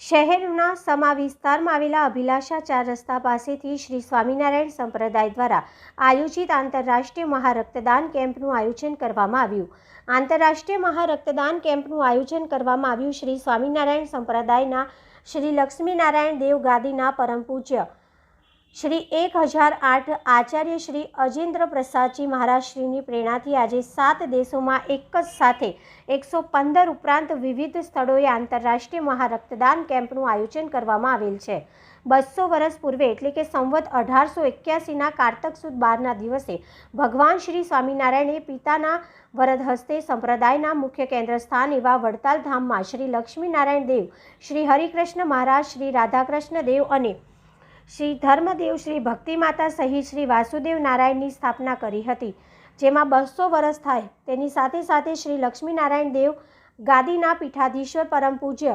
શહેરના સમા વિસ્તારમાં આવેલા અભિલાષા ચાર રસ્તા પાસેથી શ્રી સ્વામિનારાયણ સંપ્રદાય દ્વારા આયોજિત આંતરરાષ્ટ્રીય મહારક્તદાન કેમ્પનું આયોજન કરવામાં આવ્યું. આંતરરાષ્ટ્રીય મહારક્તદાન કેમ્પનું આયોજન કરવામાં આવ્યું શ્રી સ્વામિનારાયણ સંપ્રદાયના શ્રી લક્ષ્મીનારાયણ દેવ ગાદીના પરમ પૂજ્ય શ્રી એક હજાર આઠ આચાર્ય શ્રી અજેન્દ્ર પ્રસાદજી મહારાજશ્રીની પ્રેરણાથી આજે સાત દેશોમાં એક જ સાથે એકસો પંદર ઉપરાંત વિવિધ સ્થળોએ આંતરરાષ્ટ્રીય મહારક્તદાન કેમ્પનું આયોજન કરવામાં આવેલ છે. બસો વર્ષ પૂર્વે, એટલે કે સંવત અઢારસો એક્યાસીના કારતક સુદ બારના દિવસે, ભગવાન શ્રી સ્વામિનારાયણે પિતાના વરદ હસ્તે સંપ્રદાયના મુખ્ય કેન્દ્ર સ્થાન એવા વડતાલ ધામમાં શ્રી લક્ષ્મીનારાયણ દેવ, શ્રી હરિકૃષ્ણ મહારાજ, શ્રી રાધાકૃષ્ણ દેવ અને શ્રી ધર્મદેવ શ્રી ભક્તિમાતા સહિત શ્રી વાસુદેવ નારાયણની સ્થાપના કરી હતી, જેમાં બસો વર્ષ થાય. તેની સાથે સાથે શ્રી લક્ષ્મીનારાયણ દેવ ગાદીના પીઠાધીશ્વર પરમ પૂજ્ય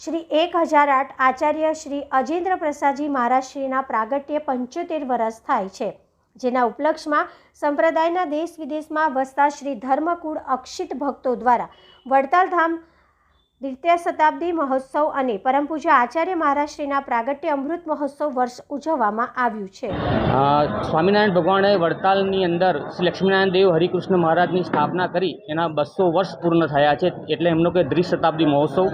શ્રી એક હજાર આઠ આચાર્ય શ્રી અજેન્દ્ર પ્રસાદજી મહારાજશ્રીના પ્રાગટ્ય પંચોતેર વર્ષ થાય છે. જેના ઉપલક્ષમાં સંપ્રદાયના દેશ વિદેશમાં વસતા શ્રી ધર્મકુળ અક્ષિત ભક્તો દ્વારા વડતાલ ધામ દ્વિતીય શતાબ્દી મહોત્સવ અને પરમ આચાર્ય મહારાજશ્રીના પ્રાગટ્ય અમૃત મહોત્સવ વર્ષ ઉજવવામાં આવ્યું છે. સ્વામિનારાયણ ભગવાને વડતાલની અંદર શ્રી લક્ષ્મીનારાયણ દેવ હરિકૃષ્ણ મહારાજની સ્થાપના કરી. એના બસો વર્ષ પૂર્ણ થયા છે એટલે એમનો કે દ્વિશતાબ્દી મહોત્સવ.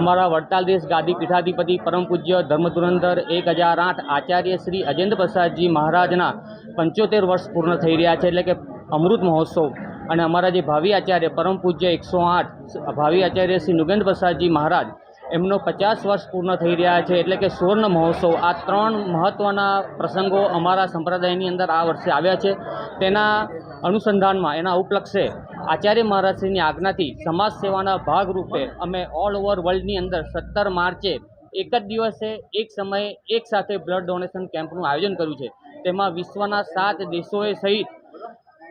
અમારા વડતાલ દેશ ગાદી પીઠાધિપતિ પરમ પૂજ્ય ધર્મધુરંધર એક હજાર આઠ આચાર્ય શ્રી અજેન્દ્ર પ્રસાદજી મહારાજના પંચોતેર વર્ષ પૂર્ણ થઈ રહ્યા છે એટલે કે અમૃત મહોત્સવ. અને અમારા જે ભાવિ આચાર્ય, પરમ પૂજ્ય એકસો આઠ ભાવિ આચાર્ય શ્રી નુગેન્દ્ર પ્રસાદજી મહારાજ, એમનો પચાસ વર્ષ પૂર્ણ થઈ રહ્યા છે. એટલે કે સુવર્ણ મહોત્સવ, આ ત્રણ મહત્ત્વના પ્રસંગો અમારા સંપ્રદાયની અંદર આ વર્ષે આવ્યા છે. તેના અનુસંધાનમાં, એના ઉપલક્ષે આચાર્ય મહારાજશ્રીની આજ્ઞાથી સમાજ સેવાના ભાગરૂપે અમે ઓલ ઓવર વર્લ્ડની અંદર સત્તર માર્ચે એક જ દિવસે, એક સમયે, એક સાથે બ્લડ ડોનેશન કેમ્પનું આયોજન કર્યું છે. તેમાં વિશ્વના સાત દેશોએ સહિત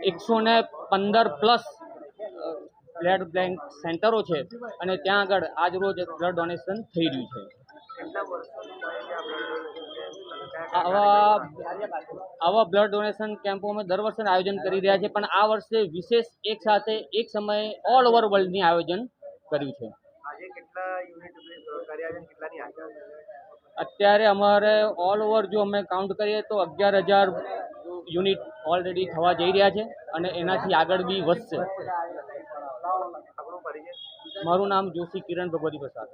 એકસો પંદર પ્લસ બ્લડ બેંક સેન્ટરો છે અને ત્યાં આગળ આજ રોજ બ્લડ ડોનેશન થઈ રહ્યું છે. આવા આવા બ્લડ ડોનેશન કેમ્પો અમે દર વર્ષે આયોજન કરી રહ્યા છે પણ આ વર્ષે વિશેષ એક સાથે એક સમયે ઓલ ઓવર વર્લ્ડની આયોજન કર્યું છે. અત્યારે અમારે ઓલ ઓવર જો અમે કાઉન્ટ કરીએ તો અગિયાર હજાર યુનિટ ઓલરેડી થવા જઈ રહ્યા છે અને એનાથી આગળ બી વધશે. મારું નામ જોશી કિરણ ભગવતી પ્રસાદ.